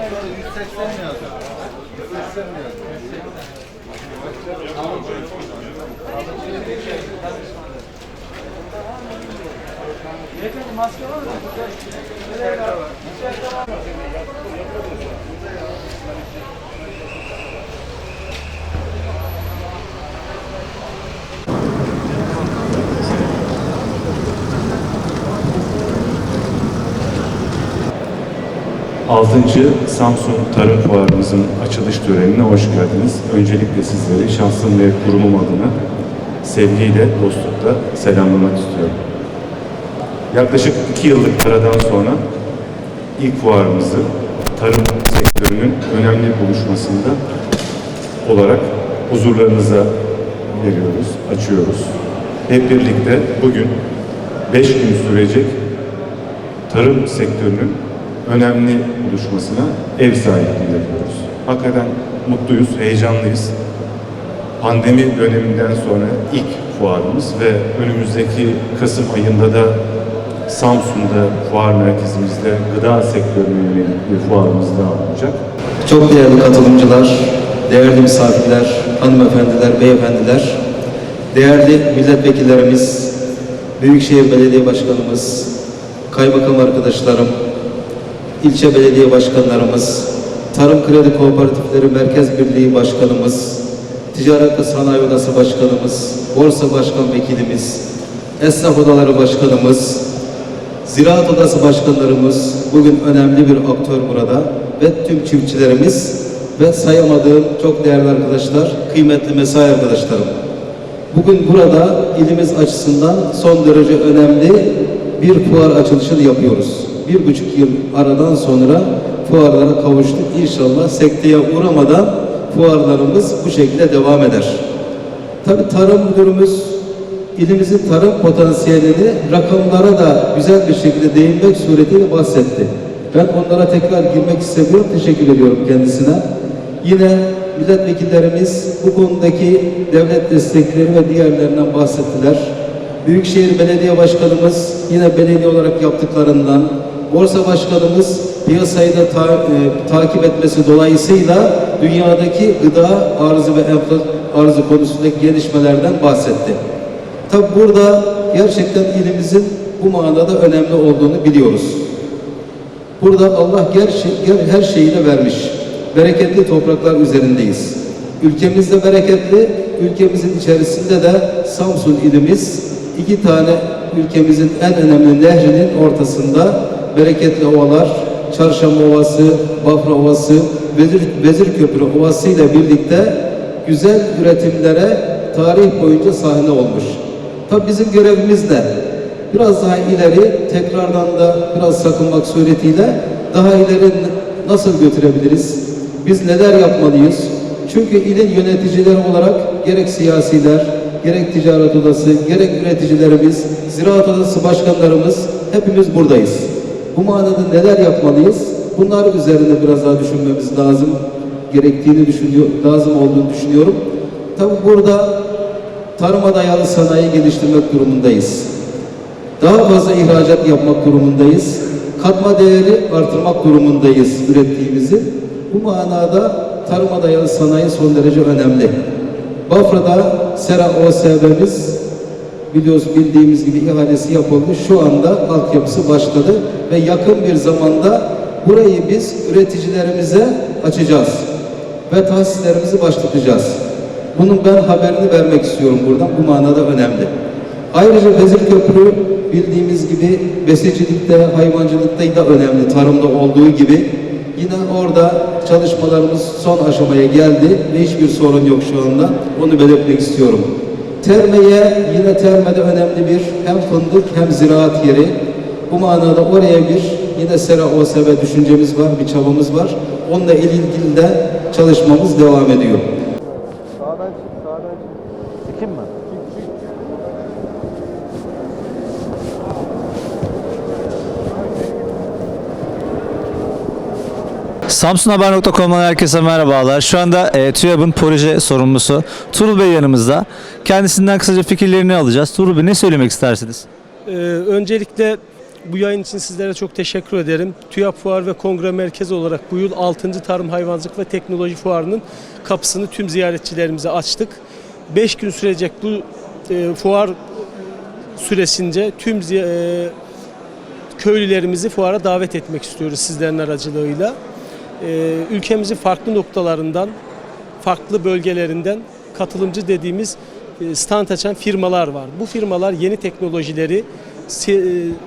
180 yazıyor. 180 yazıyor. Beyefendi maske var mı? İçeride var. İçeride var. Altıncı Samsun Tarım Fuarımızın açılış törenine hoş geldiniz. Öncelikle sizleri şahsım ve kurumum adına sevgiyle, dostlukla selamlamak istiyorum. Yaklaşık iki yıllık aradan sonra ilk fuarımızı tarım sektörünün önemli buluşmasında olarak huzurlarınıza veriyoruz, açıyoruz. Hep birlikte bugün beş gün sürecek tarım sektörünün önemli buluşmasına ev sahipliği yapıyoruz. Hakikaten mutluyuz, heyecanlıyız. Pandemi döneminden sonra ilk fuarımız ve önümüzdeki Kasım ayında da Samsun'da fuar merkezimizde gıda sektörüne yönelik bir fuarımız daha olacak. Çok değerli katılımcılar, değerli misafirler, hanımefendiler, beyefendiler, değerli milletvekillerimiz, Büyükşehir Belediye Başkanımız, kaymakam arkadaşlarım, ilçe belediye başkanlarımız, Tarım Kredi Kooperatifleri Merkez Birliği Başkanımız, Ticaret ve Sanayi Odası Başkanımız, Borsa Başkan Vekilimiz, Esnaf Odaları Başkanımız, Ziraat Odası başkanlarımız bugün önemli bir aktör burada ve tüm çiftçilerimiz ve sayamadığım çok değerli arkadaşlar, kıymetli mesai arkadaşlarım. Bugün burada ilimiz açısından son derece önemli bir fuar açılışını yapıyoruz. Bir buçuk yıl aradan sonra fuarlara kavuştuk. İnşallah sekteye uğramadan fuarlarımız bu şekilde devam eder. Tabii tarım müdürümüz ilimizin tarım potansiyelini rakamlara da güzel bir şekilde değinmek suretiyle bahsetti. Ben onlara tekrar girmek istemiyorum. Teşekkür ediyorum kendisine. Yine milletvekillerimiz bu konudaki devlet destekleri ve diğerlerinden bahsettiler. Büyükşehir Belediye Başkanımız yine belediye olarak yaptıklarından, Borsa Başkanımız piyasayı da ta- e, takip etmesi dolayısıyla dünyadaki gıda arzı ve arzı konusundaki gelişmelerden bahsetti. Tabi burada gerçekten ilimizin bu manada önemli olduğunu biliyoruz. Burada Allah gerçi, ger- her şeyi de vermiş. Bereketli topraklar üzerindeyiz. Ülkemiz de bereketli, ülkemizin içerisinde de Samsun ilimiz iki tane ülkemizin en önemli nehrinin ortasında bereketli ovalar, Çarşamba Ovası, Bafra Ovası, Vezir, Vezirköprü Ovası ile birlikte güzel üretimlere tarih boyunca sahne olmuş. Tabi bizim görevimiz de biraz daha ileri tekrardan da biraz sakınmak suretiyle daha ileri nasıl götürebiliriz? Biz neler yapmalıyız? Çünkü ilin yöneticileri olarak gerek siyasiler, gerek ticaret odası, gerek üreticilerimiz, ziraat odası başkanlarımız hepimiz buradayız. Bu manada neler yapmalıyız? Bunlar üzerinde biraz daha düşünmemiz lazım gerektiğini düşünüyor, lazım olduğunu düşünüyorum. Tabi burada tarıma dayalı sanayi geliştirmek durumundayız. Daha fazla ihracat yapmak durumundayız. Katma değeri artırmak durumundayız ürettiğimizi. Bu manada tarıma dayalı sanayi son derece önemli. Bafra'da Sera OSB'miz biliyoruz bildiğimiz gibi ihalesi yapıldı. Şu anda altyapısı başladı ve yakın bir zamanda burayı biz üreticilerimize açacağız ve tahsislerimizi başlatacağız. Bunun ben haberini vermek istiyorum buradan. Bu manada önemli. Ayrıca Vezir Köprü bildiğimiz gibi besicilikte, hayvancılıkta da önemli. Tarımda olduğu gibi. Yine orada çalışmalarımız son aşamaya geldi ve hiçbir sorun yok şu anda. Onu belirtmek istiyorum. Terme'ye yine Terme'de önemli bir hem fındık hem ziraat yeri. Bu manada oraya bir yine Sera OSB düşüncemiz var, bir çabamız var. Onunla ilgili de çalışmamız devam ediyor. Sağdan çık, sağdan çık. Çıkayım mı? Samsunhaber.com'dan herkese merhabalar. Şu anda e, TÜYAB'ın proje sorumlusu Tuğrul Bey yanımızda. Kendisinden kısaca fikirlerini alacağız. Tuğrul Bey ne söylemek istersiniz? Ee, öncelikle Bu yayın için sizlere çok teşekkür ederim. TÜYAP Fuar ve Kongre Merkezi olarak bu yıl 6. Tarım Hayvancılık ve Teknoloji Fuarı'nın kapısını tüm ziyaretçilerimize açtık. 5 gün sürecek bu e, fuar süresince tüm e, köylülerimizi fuara davet etmek istiyoruz sizlerin aracılığıyla. E, ülkemizin farklı noktalarından, farklı bölgelerinden katılımcı dediğimiz e, stand açan firmalar var. Bu firmalar yeni teknolojileri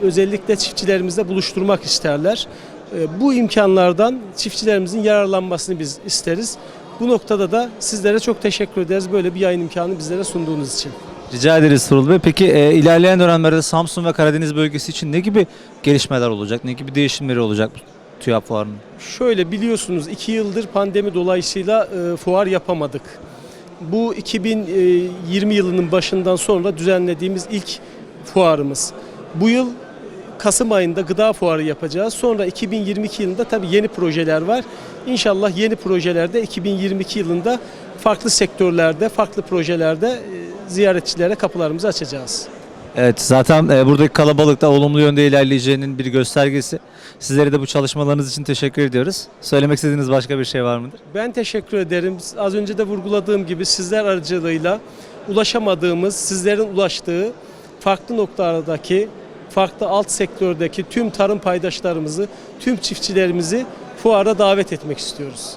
özellikle çiftçilerimizle buluşturmak isterler. E, Bu imkanlardan çiftçilerimizin yararlanmasını biz isteriz. Bu noktada da sizlere çok teşekkür ederiz böyle bir yayın imkanı bizlere sunduğunuz için. Rica ederiz Turul Bey. Peki e, ilerleyen dönemlerde Samsun ve Karadeniz bölgesi için ne gibi gelişmeler olacak? Ne gibi değişimleri olacak TÜYAP Fuarı'nın? Şöyle biliyorsunuz iki yıldır pandemi dolayısıyla e, fuar yapamadık. Bu 2020 yılının başından sonra düzenlediğimiz ilk fuarımız. Bu yıl Kasım ayında gıda fuarı yapacağız. Sonra 2022 yılında tabii yeni projeler var. İnşallah yeni projelerde 2022 yılında farklı sektörlerde, farklı projelerde e, ziyaretçilere kapılarımızı açacağız. Evet zaten e, buradaki kalabalık da olumlu yönde ilerleyeceğinin bir göstergesi. Sizlere de bu çalışmalarınız için teşekkür ediyoruz. Söylemek istediğiniz başka bir şey var mıdır? Ben teşekkür ederim. Az önce de vurguladığım gibi sizler aracılığıyla ulaşamadığımız, sizlerin ulaştığı farklı noktalardaki, farklı alt sektördeki tüm tarım paydaşlarımızı, tüm çiftçilerimizi fuara davet etmek istiyoruz.